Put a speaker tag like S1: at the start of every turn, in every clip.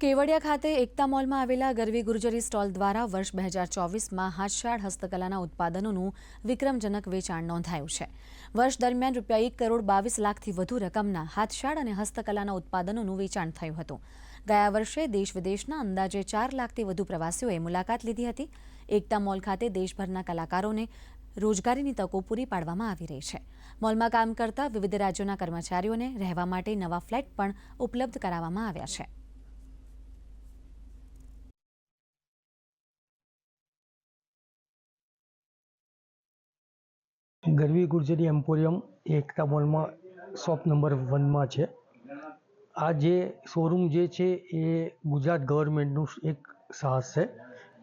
S1: કેવડિયા ખાતે એકતા મોલમાં આવેલા ગરવી ગુર્જરી સ્ટોલ દ્વારા વર્ષ બે હજાર ચોવીસમાં હાથશાળ હસ્તકલાના ઉત્પાદનોનું વિક્રમજનક વેચાણ નોંધાયું છે. વર્ષ દરમિયાન રૂપિયા એક કરોડ બાવીસ લાખથી વધુ રકમના હાથશાળ અને હસ્તકલાના ઉત્પાદનોનું વેચાણ થયું હતું. ગયા વર્ષે દેશ વિદેશના અંદાજે ચાર લાખથી વધુ પ્રવાસીઓએ મુલાકાત લીધી હતી. એકતા મોલ ખાતે દેશભરના કલાકારોને રોજગારીની તકો પૂરી પાડવામાં આવી રહી છે. મોલમાં કામ કરતા વિવિધ રાજ્યોના કર્મચારીઓને રહેવા માટે નવા ફ્લેટ પણ ઉપલબ્ધ કરાવવામાં આવ્યા છે.
S2: ગરવી ગુર્જરી એમ્પોરિયમ એકતા મોલમાં શોપ નંબર વનમાં છે. આ જે શોરૂમ જે છે એ ગુજરાત ગવર્મેન્ટનું એક સાહસ છે,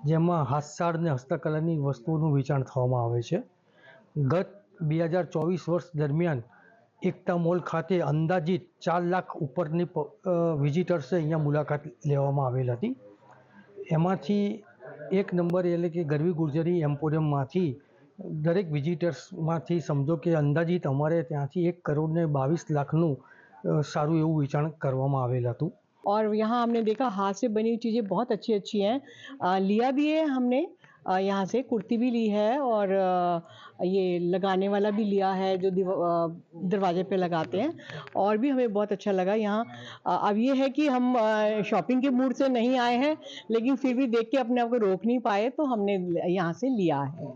S2: જેમાં હાથસાળ અને હસ્તકલાની વસ્તુઓનું વેચાણ થવામાં આવે છે. ગત બે હજાર ચોવીસ વર્ષ દરમિયાન એકતા મોલ ખાતે અંદાજિત ચાર લાખ ઉપરની વિઝિટર્સે અહીંયા મુલાકાત લેવામાં આવેલ હતી. એમાંથી એક નંબર એટલે કે ગરવી ગુર્જરી એમ્પોરિયમમાંથી દરેક વિઝિટર્સમાંથી સમજો કે અંદાજિત અમારે ત્યાંથી એક કરોડ ને બાવીસ લાખનું અ, સારું એવું વેચાણ કરવામાં આવેલ હતું
S3: और यहाँ हमने देखा हाथ से बनी हुई चीज़ें बहुत अच्छी अच्छी हैं अ, लिया भी है हमने अ, यहाँ से कुर्ती भी ली है और अ, ये लगाने वाला भी लिया है जो दीवा- अ, दरवाजे पे लगाते हैं और भी हमें बहुत अच्छा लगा यहाँ अ, अब ये है कि हम शॉपिंग के मूड से नहीं आए हैं लेकिन फिर भी देख के अपने आप को रोक नहीं पाए तो हमने यहाँ से लिया है